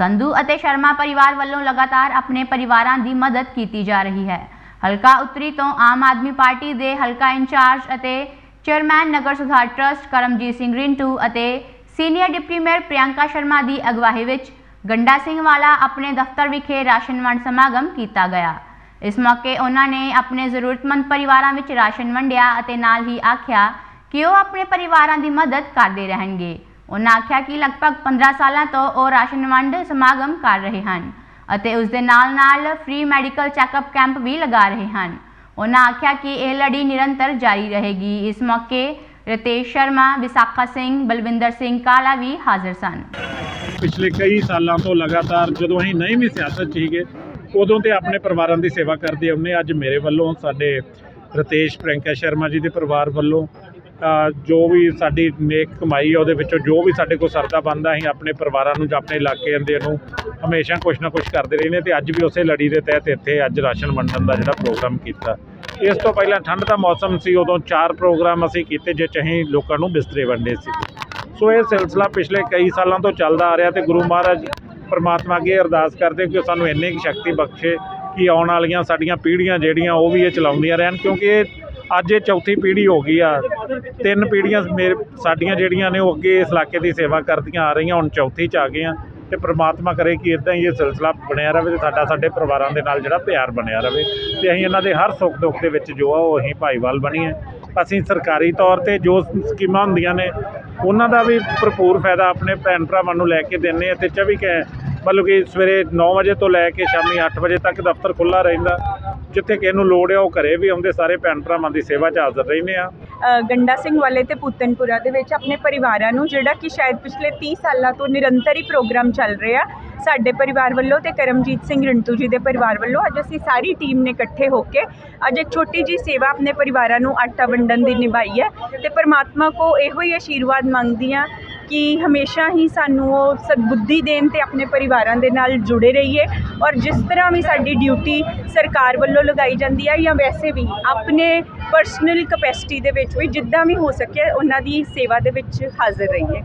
ਸੰਧੂ ਅਤੇ ਸ਼ਰਮਾ ਪਰਿਵਾਰ ਵੱਲੋਂ ਲਗਾਤਾਰ ਆਪਣੇ ਪਰਿਵਾਰਾਂ ਦੀ ਮਦਦ ਕੀਤੀ ਜਾ ਰਹੀ ਹੈ। ਹਲਕਾ ਉੱਤਰੀ ਤੋਂ ਆਮ ਆਦਮੀ ਪਾਰਟੀ ਦੇ ਹਲਕਾ ਇੰਚਾਰਜ ਅਤੇ ਚੇਅਰਮੈਨ ਨਗਰ ਸੁਧਾਰ ਟਰਸਟ ਕਰਮਜੀਤ ਸਿੰਘ ਰਿੰਟੂ ਅਤੇ senior deputy mayor Priyanka Sharma ਦੀ ਅਗਵਾਈ ਵਿੱਚ ਗੰਡਾ ਸਿੰਘ ਵਾਲਾ ਆਪਣੇ ਦਫ਼ਤਰ ਵਿਖੇ ਰਾਸ਼ਨ ਵੰਡ ਸਮਾਗਮ ਕੀਤਾ ਗਿਆ। ਇਸ ਮੌਕੇ ਉਹਨਾਂ ਨੇ ਆਪਣੇ ਜ਼ਰੂਰਤਮੰਦ ਪਰਿਵਾਰਾਂ ਵਿੱਚ ਰਾਸ਼ਨ ਵੰਡਿਆ ਅਤੇ ਨਾਲ ਹੀ ਆਖਿਆ ਕਿ ਉਹ ਆਪਣੇ ਪਰਿਵਾਰਾਂ ਦੀ ਮਦਦ ਕਰਦੇ ਰਹਿਣਗੇ। ਉਹਨਾਂ ਆਖਿਆ ਕਿ ਲਗਭਗ 15 ਸਾਲਾਂ ਤੋਂ ਉਹ ਰਾਸ਼ਨ ਵੰਡ ਸਮਾਗਮ ਕਰ ਰਹੇ ਹਨ ਅਤੇ ਉਸ ਦੇ ਨਾਲ-ਨਾਲ ਫ੍ਰੀ ਮੈਡੀਕਲ ਚੈੱਕਅਪ ਕੈਂਪ ਵੀ ਲਗਾ ਰਹੇ ਹਨ। ਉਹਨਾਂ ਆਖਿਆ ਕਿ ਇਹ ਲੜੀ ਨਿਰੰਤਰ ਜਾਰੀ ਰਹੇਗੀ। ਇਸ ਮੌਕੇ ਰਤੇਸ਼ ਸ਼ਰਮਾ, ਵਿਸਾਖਾ ਸਿੰਘ, ਬਲਵਿੰਦਰ ਸਿੰਘ ਕਾਲਾ ਵੀ ਹਾਜ਼ਰ ਸਨ। ਪਿਛਲੇ ਕਈ ਸਾਲਾਂ ਤੋਂ ਲਗਾਤਾਰ ਜਦੋਂ ਅਸੀਂ ਨਹੀਂ ਵੀ ਸਿਆਸਤ 'ਚ ਸੀਗੇ, ਉਦੋਂ ਤੇ ਆਪਣੇ ਪਰਿਵਾਰਾਂ ਦੀ ਸੇਵਾ ਕਰਦੇ ਆਉਂਦੇ, ਅੱਜ ਮੇਰੇ ਵੱਲੋਂ ਸਾਡੇ ਰਤੇਸ਼ ਪ੍ਰਿੰਕਾ ਸ਼ਰਮਾ ਜੀ ਦੇ ਪਰਿਵਾਰ ਵੱਲੋਂ ਜੋ ਵੀ ਸਾਡੀ ਨੇਕ ਕਮਾਈ ਹੈ ਉਹਦੇ ਵਿੱਚੋਂ ਜੋ ਵੀ ਸਾਡੇ ਕੋਲ ਸਰਦਾ ਬੰਦਾ, ਅਸੀਂ ਆਪਣੇ ਪਰਿਵਾਰਾਂ ਨੂੰ ਜਾਂ ਆਪਣੇ ਇਲਾਕੇ ਦੇ ਨੂੰ ਹਮੇਸ਼ਾ ਕੁਛ ਨਾ ਕੁਛ ਕਰਦੇ ਰਹਿੰਦੇ ਨੇ ਤੇ ਅੱਜ ਵੀ ਉਸੇ ਲੜੀ ਦੇ ਤਹਿਤ ਇੱਥੇ ਅੱਜ ਰਾਸ਼ਨ ਵੰਡਣ ਦਾ ਜਿਹੜਾ ਪ੍ਰੋਗਰਾਮ ਕੀਤਾ। ਇਸ ਤੋਂ ਪਹਿਲਾਂ ਠੰਡ ਦਾ ਮੌਸਮ ਸੀ, ਉਦੋਂ ਚਾਰ ਪ੍ਰੋਗਰਾਮ ਅਸੀਂ ਕੀਤੇ ਜਿਸ 'ਚ ਅਸੀਂ ਲੋਕਾਂ ਨੂੰ ਬਿਸਤਰੇ ਵੰਡੇ ਸੀ। ਸੋ ਇਹ ਸਿਲਸਿਲਾ ਪਿਛਲੇ ਕਈ ਸਾਲਾਂ ਤੋਂ ਚੱਲਦਾ ਆ ਰਿਹਾ ਤੇ ਗੁਰੂ ਮਹਾਰਾਜ ਪਰਮਾਤਮਾ ਅੱਗੇ ਅਰਦਾਸ ਕਰਦੇ ਕਿ ਸਾਨੂੰ ਇੰਨੀ ਕੁ ਸ਼ਕਤੀ ਬਖਸ਼ੇ ਕਿ ਆਉਣ ਵਾਲੀਆਂ ਸਾਡੀਆਂ ਪੀੜ੍ਹੀਆਂ ਜਿਹੜੀਆਂ ਉਹ ਵੀ ਇਹ ਚਲਾਉਂਦੀਆਂ ਰਹਿਣ, ਕਿਉਂਕਿ ਇਹ ਅੱਜ ਇਹ ਚੌਥੀ ਪੀੜ੍ਹੀ ਹੋ ਗਈ ਆ। ਤਿੰਨ ਪੀੜ੍ਹੀਆਂ ਮੇਰੇ ਸਾਡੀਆਂ ਜਿਹੜੀਆਂ ਨੇ ਉਹ ਅੱਗੇ ਇਸ ਇਲਾਕੇ ਦੀ ਸੇਵਾ ਕਰਦੀਆਂ ਆ ਰਹੀਆਂ, ਹੁਣ ਚੌਥੀ 'ਚ ਆ ਗਏ ਆ ਤੇ ਪ੍ਰਮਾਤਮਾ ਕਰੇ ਕਿ ਇਦਾਂ ਹੀ ਇਹ ਸਿਲਸਿਲਾ ਬਣਿਆ ਰਹੇ ਤੇ ਸਾਡਾ ਸਾਡੇ ਪਰਿਵਾਰਾਂ ਦੇ ਨਾਲ ਜਿਹੜਾ ਪਿਆਰ ਬਣਿਆ ਰਹੇ ਤੇ ਅਸੀਂ ਇਹਨਾਂ ਦੇ ਹਰ ਸੁੱਖ ਦੁੱਖ ਦੇ ਵਿੱਚ ਜੋ ਆ ਉਹ ਅਸੀਂ ਭਾਈਵਾਲ ਬਣੀਏ। ਅਸੀਂ ਸਰਕਾਰੀ ਤੌਰ ਤੇ ਜੋ ਸਕੀਮਾਂ ਹੁੰਦੀਆਂ ਨੇ, ਉਹਨਾਂ ਦਾ ਵੀ ਭਰਪੂਰ ਫਾਇਦਾ ਆਪਣੇ ਭੈਣ ਭਰਾਵਾਂ ਨੂੰ ਲੈ ਕੇ ਦਿੰਦੇ ਆ ਤੇ 24 ਘੰ ਮਤਲਬ ਕਿ ਸਵੇਰੇ 9 ਵਜੇ ਤੋਂ ਲੈ ਕੇ ਸ਼ਾਮੀ 8 ਵਜੇ ਤੱਕ ਦਫ਼ਤਰ ਖੁੱਲ੍ਹਾ ਰਹਿੰਦਾ। ਜਿੱਥੇ ਕਿਸੇ ਨੂੰ ਲੋੜ ਆ ਉਹ ਘਰੇ ਵੀ ਆਉਂਦੇ ਸਾਰੇ ਭੈਣ ਭਰਾਵਾਂ ਦੀ ਸੇਵਾ 'ਚ ਹਾਜ਼ਰ ਰਹਿੰਦੇ ਆ ਅ, ਗੰਡਾ ਸਿੰਘ ਵਾਲੇ ਤੇ ਪੂਤਨਪੁਰਾ ਦੇ ਵਿੱਚ ਆਪਣੇ ਪਰਿਵਾਰਾਂ ਨੂੰ ਜਿਹੜਾ ਕਿ ਸ਼ਾਇਦ ਪਿਛਲੇ 30 ਸਾਲਾਂ ਤੋਂ ਨਿਰੰਤਰ ਹੀ ਪ੍ਰੋਗਰਾਮ ਚੱਲ ਰਿਹਾ ਸਾਡੇ ਪਰਿਵਾਰ ਵੱਲੋਂ ਤੇ ਕਰਮਜੀਤ ਸਿੰਘ ਰਿੰਟੂ ਜੀ ਦੇ ਪਰਿਵਾਰ ਵੱਲੋਂ ਅੱਜ ਅਸੀਂ ਸਾਰੀ ਟੀਮ ਨੇ ਇਕੱਠੇ ਹੋ ਕੇ ਅੱਜ ਇੱਕ ਛੋਟੀ ਜੀ ਸੇਵਾ ਆਪਣੇ ਪਰਿਵਾਰਾਂ ਨੂੰ ਆਟਾ ਵੰਡਣ ਦੀ ਨਿਭਾਈ ਹੈ ਤੇ ਪਰਮਾਤਮਾ ਕੋ ਇਹੋ ਹੀ ਆਸ਼ੀਰਵਾਦ ਮੰਗਦੀ ਹਾਂ ਕਿ ਹਮੇਸ਼ਾ ਹੀ ਸਾਨੂੰ ਉਹ ਸਦਬੁੱਧੀ ਦੇਣ ਤੇ ਆਪਣੇ ਪਰਿਵਾਰਾਂ ਦੇ ਨਾਲ ਜੁੜੇ ਰਹੀਏ ਔਰ ਜਿਸ ਤਰ੍ਹਾਂ ਵੀ ਸਾਡੀ ਡਿਊਟੀ ਸਰਕਾਰ ਵੱਲੋਂ ਲਗਾਈ ਜਾਂਦੀ ਹੈ ਜਾਂ ਵੈਸੇ ਵੀ ਆਪਣੇ ਪਰਸਨਲ ਕਪੈਸਿਟੀ ਦੇ ਵਿੱਚ ਵੀ ਜਿੱਦਾਂ ਵੀ ਹੋ ਸਕੇ ਉਹਨਾਂ ਦੀ ਸੇਵਾ ਦੇ ਵਿੱਚ ਹਾਜ਼ਰ ਰਹੀਏ।